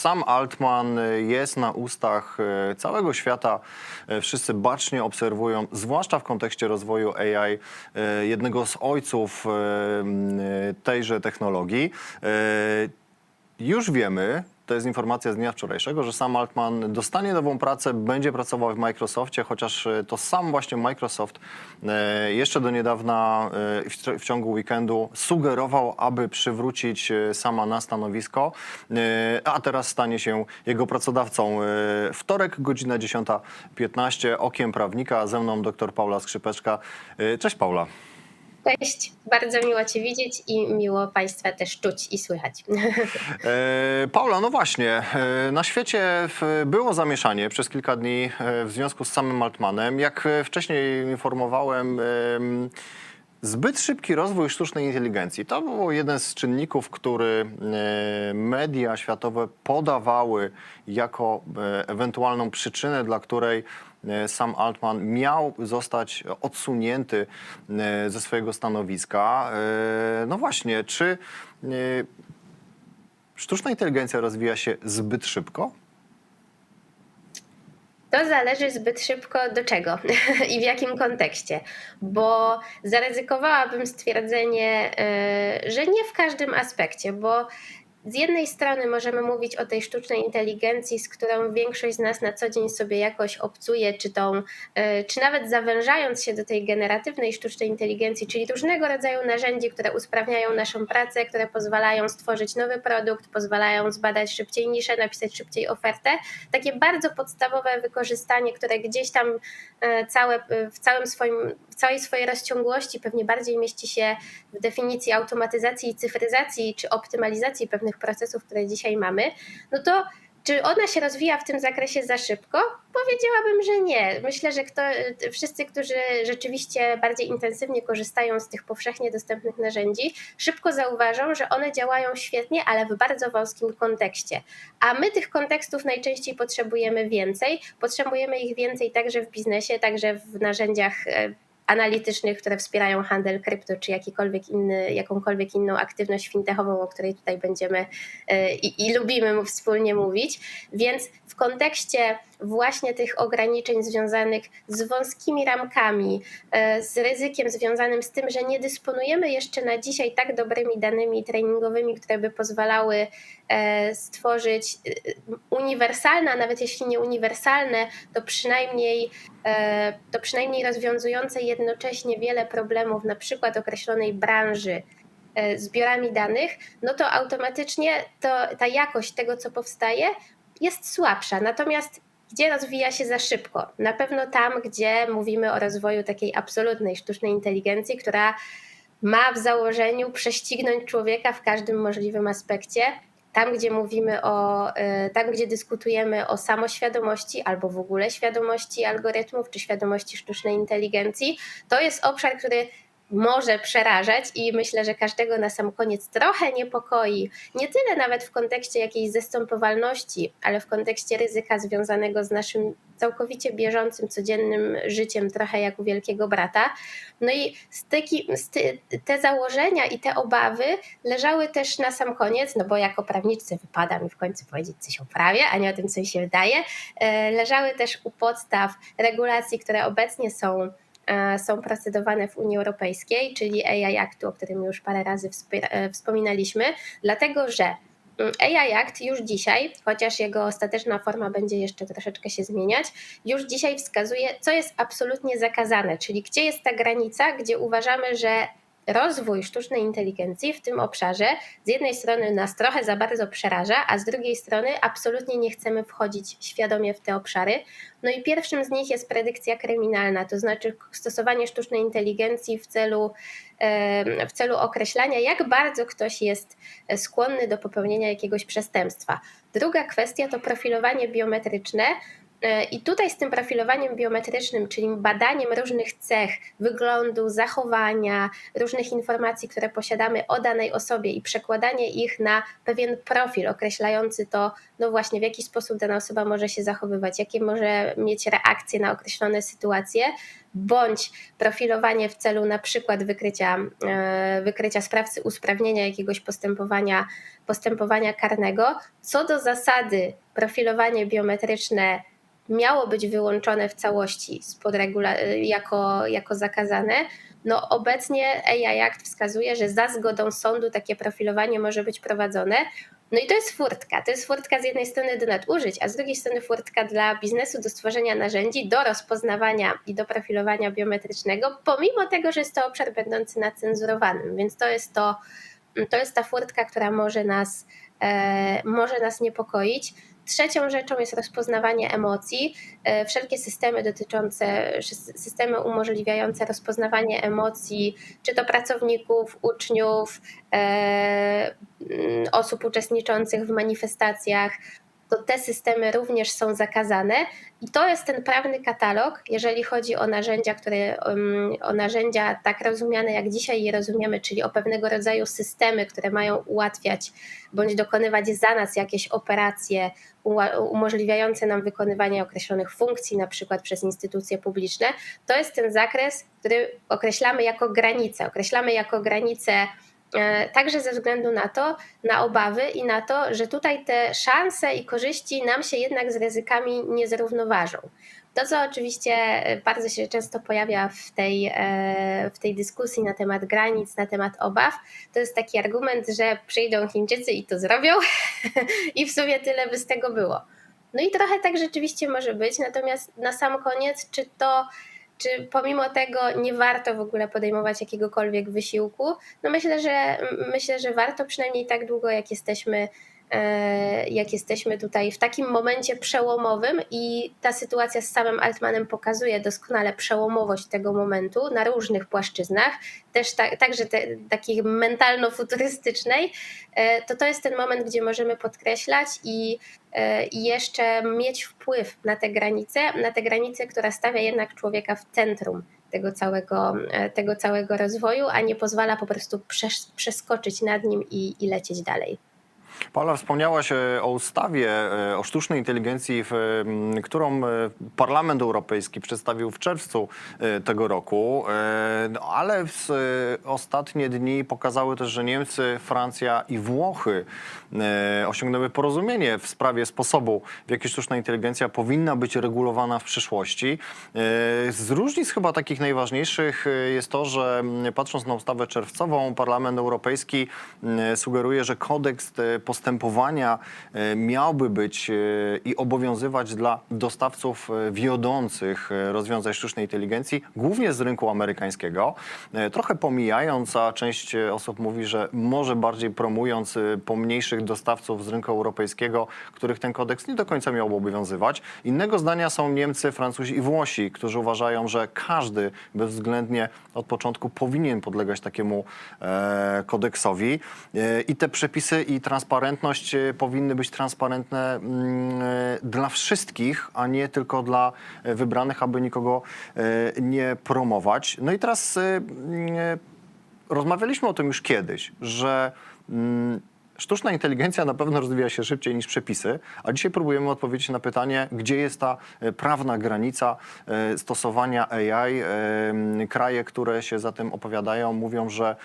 Sam Altman jest na ustach e, całego świata. E, Wszyscy bacznie obserwują, zwłaszcza w kontekście rozwoju AI, e, jednego z ojców e, tejże technologii. Już wiemy, to jest informacja z dnia wczorajszego, że sam Altman dostanie nową pracę, będzie pracował w Microsoftie, chociaż e, to sam właśnie Microsoft e, jeszcze do niedawna e, w ciągu weekendu sugerował, aby przywrócić sama na stanowisko, a teraz stanie się jego pracodawcą. Wtorek, godzina 10.15, okiem prawnika, ze mną dr Paula Skrzypeczka. Cześć Paula. Cześć, bardzo miło Cię widzieć i miło Państwa też czuć i słychać. E, Paula, no właśnie, e, na świecie było zamieszanie przez kilka dni e, w związku z samym Altmanem. Jak e, wcześniej informowałem, em, zbyt szybki rozwój sztucznej inteligencji to był jeden z czynników, który media światowe podawały jako ewentualną przyczynę, dla której sam Altman miał zostać odsunięty e, ze swojego stanowiska. E, No właśnie, czy e, Sztuczna inteligencja rozwija się zbyt szybko? To zależy zbyt szybko do czego i w jakim kontekście, bo zaryzykowałabym stwierdzenie, że nie w każdym aspekcie, bo z jednej strony możemy mówić o tej sztucznej inteligencji, z którą większość z nas na co dzień sobie jakoś obcuje, czy, tą, y, czy nawet zawężając się do tej generatywnej sztucznej inteligencji, czyli różnego rodzaju narzędzi, które usprawniają naszą pracę, które pozwalają stworzyć nowy produkt, pozwalają zbadać szybciej niszę, napisać szybciej ofertę. Takie bardzo podstawowe wykorzystanie, które gdzieś tam e, całe, w, całym swoim, całej swojej rozciągłości pewnie bardziej mieści się w definicji automatyzacji i cyfryzacji, czy optymalizacji pewnych procesów, które dzisiaj mamy, no to czy ona się rozwija w tym zakresie za szybko? Powiedziałabym, że nie. Myślę, że kto, wszyscy, którzy rzeczywiście bardziej intensywnie korzystają z tych powszechnie dostępnych narzędzi, szybko zauważą, że one działają świetnie, ale w bardzo wąskim kontekście. A my tych kontekstów najczęściej potrzebujemy więcej. Potrzebujemy ich więcej także w biznesie, także w narzędziach e, analitycznych, które wspierają handel krypto, czy jakikolwiek inny, jakąkolwiek inną aktywność fintechową, o której tutaj będziemy e, i, i lubimy wspólnie mówić. Więc w kontekście właśnie tych ograniczeń związanych z wąskimi ramkami, e, z ryzykiem związanym z tym, że nie dysponujemy jeszcze na dzisiaj tak dobrymi danymi treningowymi, które by pozwalały e, stworzyć uniwersalne, a nawet jeśli nie uniwersalne, to przynajmniej, to przynajmniej rozwiązujące jednocześnie wiele problemów, na przykład określonej branży, e, zbiorami danych, no to automatycznie to, ta jakość tego, co powstaje, jest słabsza. Natomiast gdzie rozwija się za szybko? Na pewno tam, gdzie mówimy o rozwoju takiej absolutnej sztucznej inteligencji, która ma w założeniu prześcignąć człowieka w każdym możliwym aspekcie. Tam, gdzie mówimy o, y, tam, gdzie dyskutujemy o samoświadomości albo w ogóle świadomości algorytmów czy świadomości sztucznej inteligencji, to jest obszar, który może przerażać i myślę, że każdego na sam koniec trochę niepokoi. Nie tyle nawet w kontekście jakiejś zastępowalności, ale w kontekście ryzyka związanego z naszym całkowicie bieżącym, codziennym życiem, trochę jak u wielkiego brata. No i styki, sty, te założenia i te obawy leżały też na sam koniec, no bo jako prawniczce wypada mi w końcu powiedzieć coś o prawie, a nie o tym, co mi się wydaje. E, Leżały też u podstaw regulacji, które obecnie są są procedowane w Unii Europejskiej, czyli AI Actu, o którym już parę razy e, wspominaliśmy, dlatego że mm, AI Act już dzisiaj, chociaż jego ostateczna forma będzie jeszcze troszeczkę się zmieniać, już dzisiaj wskazuje, co jest absolutnie zakazane, czyli gdzie jest ta granica, gdzie uważamy, że rozwój sztucznej inteligencji w tym obszarze z jednej strony nas trochę za bardzo przeraża, a z drugiej strony absolutnie nie chcemy wchodzić świadomie w te obszary. No i pierwszym z nich jest predykcja kryminalna, to znaczy stosowanie sztucznej inteligencji w celu, w celu określania, jak bardzo ktoś jest skłonny do popełnienia jakiegoś przestępstwa. Druga kwestia to profilowanie biometryczne. E, I tutaj z tym profilowaniem biometrycznym, czyli badaniem różnych cech, wyglądu, zachowania, różnych informacji, które posiadamy o danej osobie i przekładanie ich na pewien profil określający to, no właśnie w jaki sposób dana osoba może się zachowywać, jakie może mieć reakcje na określone sytuacje, bądź profilowanie w celu na przykład wykrycia, e, wykrycia sprawcy, usprawnienia jakiegoś postępowania, postępowania karnego. Co do zasady, profilowanie biometryczne miało być wyłączone w całości spod regula- jako, jako zakazane. No obecnie AI Act wskazuje, że za zgodą sądu takie profilowanie może być prowadzone. No i to jest furtka. To jest furtka z jednej strony do nadużyć, a z drugiej strony furtka dla biznesu do stworzenia narzędzi do rozpoznawania i do profilowania biometrycznego, pomimo tego, że jest to obszar będący nacenzurowanym. Więc to jest to, to jest ta furtka, która może nas, e, może nas niepokoić. Trzecią rzeczą jest rozpoznawanie emocji. E, wszelkie systemy dotyczące, systemy umożliwiające rozpoznawanie emocji, czy to pracowników, uczniów, e, osób uczestniczących w manifestacjach, to te systemy również są zakazane i to jest ten prawny katalog, jeżeli chodzi o narzędzia, które, o narzędzia tak rozumiane jak dzisiaj je rozumiemy, czyli o pewnego rodzaju systemy, które mają ułatwiać bądź dokonywać za nas jakieś operacje umożliwiające nam wykonywanie określonych funkcji, na przykład przez instytucje publiczne. To jest ten zakres, który określamy jako granicę. Określamy jako granicę także ze względu na to, na obawy i na to, że tutaj te szanse i korzyści nam się jednak z ryzykami nie zrównoważą. To, co oczywiście bardzo się często pojawia w tej, e, w tej dyskusji na temat granic, na temat obaw, to jest taki argument, że przyjdą Chińczycy i to zrobią, i w sumie tyle by z tego było. No i trochę tak rzeczywiście może być, natomiast na sam koniec, czy to czy pomimo tego nie warto w ogóle podejmować jakiegokolwiek wysiłku? No myślę, że myślę, że warto przynajmniej tak długo, jak jesteśmy jak jesteśmy tutaj w takim momencie przełomowym i ta sytuacja z samym Altmanem pokazuje doskonale przełomowość tego momentu na różnych płaszczyznach, też ta, także te, takiej mentalno-futurystycznej, e, to to jest ten moment, gdzie możemy podkreślać i, e, i jeszcze mieć wpływ na te granice, na te granice, która stawia jednak człowieka w centrum tego całego, tego całego rozwoju, a nie pozwala po prostu przeskoczyć nad nim i, i lecieć dalej. Paula, wspomniałaś o ustawie e, o sztucznej inteligencji, którą e, Parlament Europejski przedstawił w czerwcu e, tego roku, no, ale ostatnie dni pokazały też, że Niemcy, Francja i Włochy osiągnęły porozumienie w sprawie sposobu, w jaki sztuczna inteligencja powinna być regulowana w przyszłości. Z różnic chyba takich najważniejszych jest to, że patrząc na ustawę czerwcową, Parlament Europejski sugeruje, że kodeks postępowania e, miałby być e, i obowiązywać dla dostawców e, wiodących rozwiązań sztucznej inteligencji, głównie z rynku amerykańskiego. Trochę pomijając, a część osób mówi, że może bardziej promując pomniejszych dostawców z rynku europejskiego, których ten kodeks nie do końca miał obowiązywać. Innego zdania są Niemcy, Francuzi i Włosi, którzy uważają, że każdy bezwzględnie od początku powinien podlegać takiemu kodeksowi. I te przepisy i transparentność transparentność e, powinny być transparentne mm, e, dla wszystkich, a nie tylko dla e, wybranych, aby nikogo nie promować. No i teraz mm, rozmawialiśmy o tym już kiedyś, że mm, Sztuczna inteligencja na pewno rozwija się szybciej niż przepisy, a dzisiaj próbujemy odpowiedzieć na pytanie, gdzie jest ta prawna granica stosowania AI. Kraje, które się za tym opowiadają, mówią, że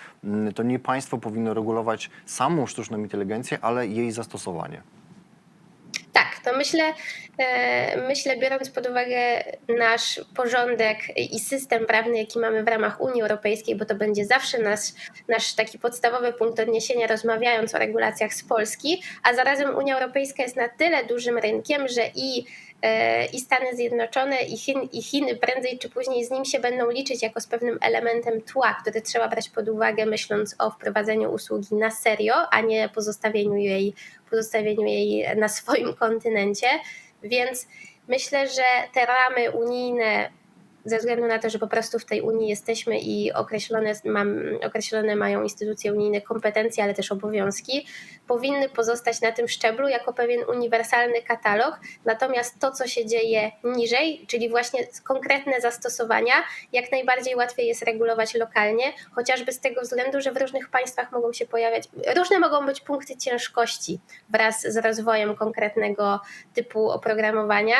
to nie państwo powinno regulować samą sztuczną inteligencję, ale jej zastosowanie. To myślę, e, myślę, biorąc pod uwagę nasz porządek i system prawny, jaki mamy w ramach Unii Europejskiej, bo to będzie zawsze nasz, nasz taki podstawowy punkt odniesienia, rozmawiając o regulacjach z Polski, a zarazem Unia Europejska jest na tyle dużym rynkiem, że i E, i Stany Zjednoczone i, Chin, i Chiny prędzej czy później z nim się będą liczyć jako z pewnym elementem tła, który trzeba brać pod uwagę, myśląc o wprowadzeniu usługi na serio, a nie pozostawieniu jej, pozostawieniu jej na swoim kontynencie. Więc myślę, że te ramy unijne ze względu na to, że po prostu w tej Unii jesteśmy i określone, mam, określone mają instytucje unijne kompetencje, ale też obowiązki, powinny pozostać na tym szczeblu jako pewien uniwersalny katalog. Natomiast to, co się dzieje niżej, czyli właśnie konkretne zastosowania, jak najbardziej łatwiej jest regulować lokalnie, chociażby z tego względu, że w różnych państwach mogą się pojawiać, różne mogą być punkty ciężkości wraz z rozwojem konkretnego typu oprogramowania.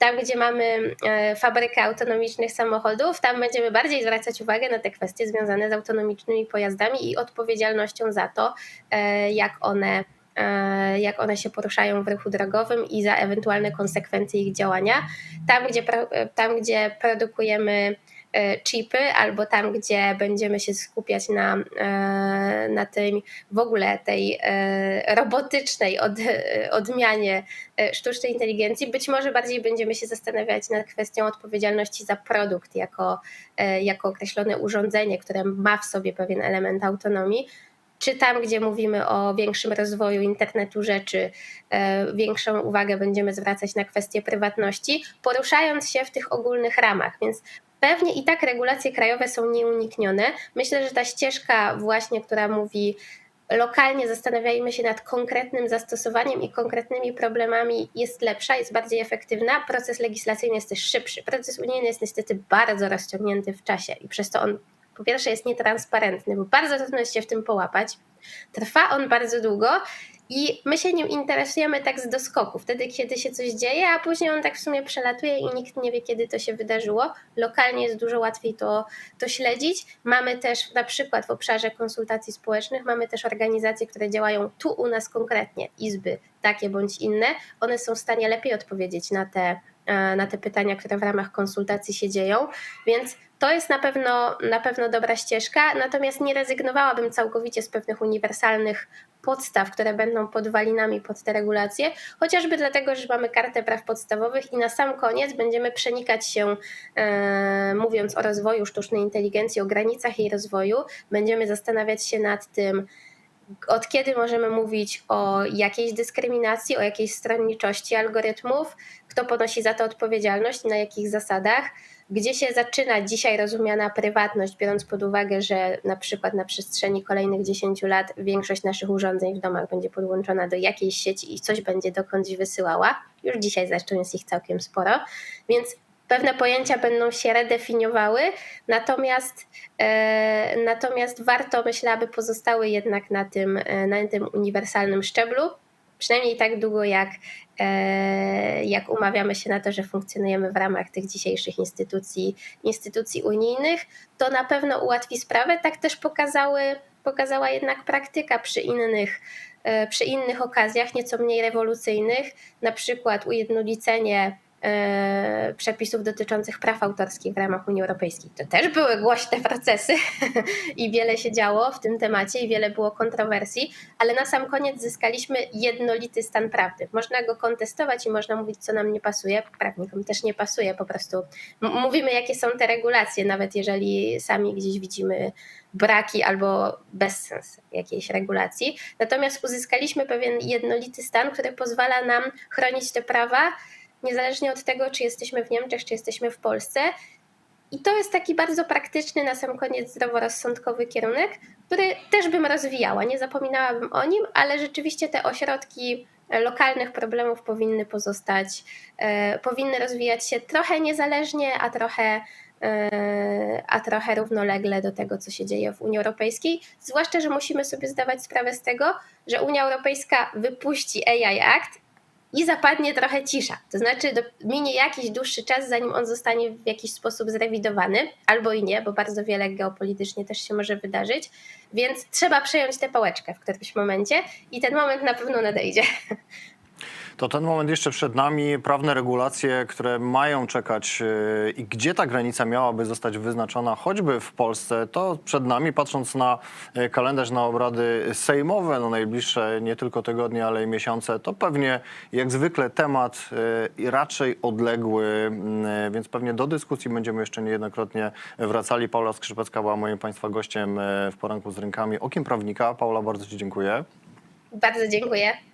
Tam, gdzie mamy e, fabrykę autonomicznych samochodów, tam będziemy bardziej zwracać uwagę na te kwestie związane z autonomicznymi pojazdami i odpowiedzialnością za to, e, jak one, e, jak one się poruszają w ruchu drogowym i za ewentualne konsekwencje ich działania. Tam, gdzie, tam, gdzie produkujemy chipy, albo tam, gdzie będziemy się skupiać na, e, na tej w ogóle tej e, robotycznej od, e, odmianie e, sztucznej inteligencji, być może bardziej będziemy się zastanawiać nad kwestią odpowiedzialności za produkt jako, e, jako określone urządzenie, które ma w sobie pewien element autonomii. Czy tam, gdzie mówimy o większym rozwoju internetu rzeczy, e, większą uwagę będziemy zwracać na kwestie prywatności, poruszając się w tych ogólnych ramach. Więc Pewnie i tak regulacje krajowe są nieuniknione. Myślę, że ta ścieżka właśnie, która mówi lokalnie zastanawiajmy się nad konkretnym zastosowaniem i konkretnymi problemami jest lepsza, jest bardziej efektywna. Proces legislacyjny jest też szybszy. Proces unijny jest niestety bardzo rozciągnięty w czasie i przez to on po pierwsze jest nietransparentny, bo bardzo trudno jest się w tym połapać. Trwa on bardzo długo i my się nim interesujemy tak z doskoku, wtedy kiedy się coś dzieje, a później on tak w sumie przelatuje i nikt nie wie, kiedy to się wydarzyło. Lokalnie jest dużo łatwiej to, to śledzić. Mamy też na przykład w obszarze konsultacji społecznych, mamy też organizacje, które działają tu u nas konkretnie, izby takie bądź inne. One są w stanie lepiej odpowiedzieć na te, e, na te pytania, które w ramach konsultacji się dzieją, więc to jest na pewno, na pewno dobra ścieżka, natomiast nie rezygnowałabym całkowicie z pewnych uniwersalnych podstaw, które będą podwalinami pod te regulacje, chociażby dlatego, że mamy kartę praw podstawowych i na sam koniec będziemy przenikać się, e, mówiąc o rozwoju sztucznej inteligencji, o granicach jej rozwoju, będziemy zastanawiać się nad tym, od kiedy możemy mówić o jakiejś dyskryminacji, o jakiejś stronniczości algorytmów, kto ponosi za to odpowiedzialność, na jakich zasadach, gdzie się zaczyna dzisiaj rozumiana prywatność, biorąc pod uwagę, że na przykład na przestrzeni kolejnych 10 lat większość naszych urządzeń w domach będzie podłączona do jakiejś sieci i coś będzie dokądś wysyłała. Już dzisiaj zresztą jest ich całkiem sporo, więc pewne pojęcia będą się redefiniowały, natomiast, e, natomiast warto, myślę, aby pozostały jednak na tym, e, na tym uniwersalnym szczeblu, przynajmniej tak długo, jak, e, jak umawiamy się na to, że funkcjonujemy w ramach tych dzisiejszych instytucji, instytucji unijnych, to na pewno ułatwi sprawę. Tak też pokazały, pokazała jednak praktyka przy innych, e, przy innych okazjach, nieco mniej rewolucyjnych, na przykład ujednolicenie przepisów dotyczących praw autorskich w ramach Unii Europejskiej. To też były głośne procesy i wiele się działo w tym temacie i wiele było kontrowersji, ale na sam koniec zyskaliśmy jednolity stan prawdy. Można go kontestować i można mówić, co nam nie pasuje. Prawnikom też nie pasuje, po prostu mówimy, jakie są te regulacje, nawet jeżeli sami gdzieś widzimy braki albo bezsens jakiejś regulacji. Natomiast uzyskaliśmy pewien jednolity stan, który pozwala nam chronić te prawa, niezależnie od tego, czy jesteśmy w Niemczech, czy jesteśmy w Polsce. I to jest taki bardzo praktyczny, na sam koniec zdroworozsądkowy kierunek, który też bym rozwijała. Nie zapominałabym o nim, ale rzeczywiście te ośrodki lokalnych problemów powinny pozostać, e, powinny rozwijać się trochę niezależnie, a trochę, e, a trochę równolegle do tego, co się dzieje w Unii Europejskiej. Zwłaszcza, że musimy sobie zdawać sprawę z tego, że Unia Europejska wypuści AI Act i zapadnie trochę cisza. To znaczy, do, minie jakiś dłuższy czas, zanim on zostanie w jakiś sposób zrewidowany, albo i nie, bo bardzo wiele geopolitycznie też się może wydarzyć. Więc trzeba przejąć tę pałeczkę w którymś momencie i ten moment na pewno nadejdzie. To ten moment jeszcze przed nami, prawne regulacje, które mają czekać yy, i gdzie ta granica miałaby zostać wyznaczona, choćby w Polsce, to przed nami, patrząc na yy, kalendarz na obrady sejmowe, no najbliższe nie tylko tygodnie, ale i miesiące, to pewnie jak zwykle temat yy, raczej odległy, więc pewnie do dyskusji będziemy jeszcze niejednokrotnie wracali. Paula Skrzypecka była moim Państwa gościem w poranku z rynkami. Okiem prawnika. Paula, bardzo Ci dziękuję. Bardzo dziękuję.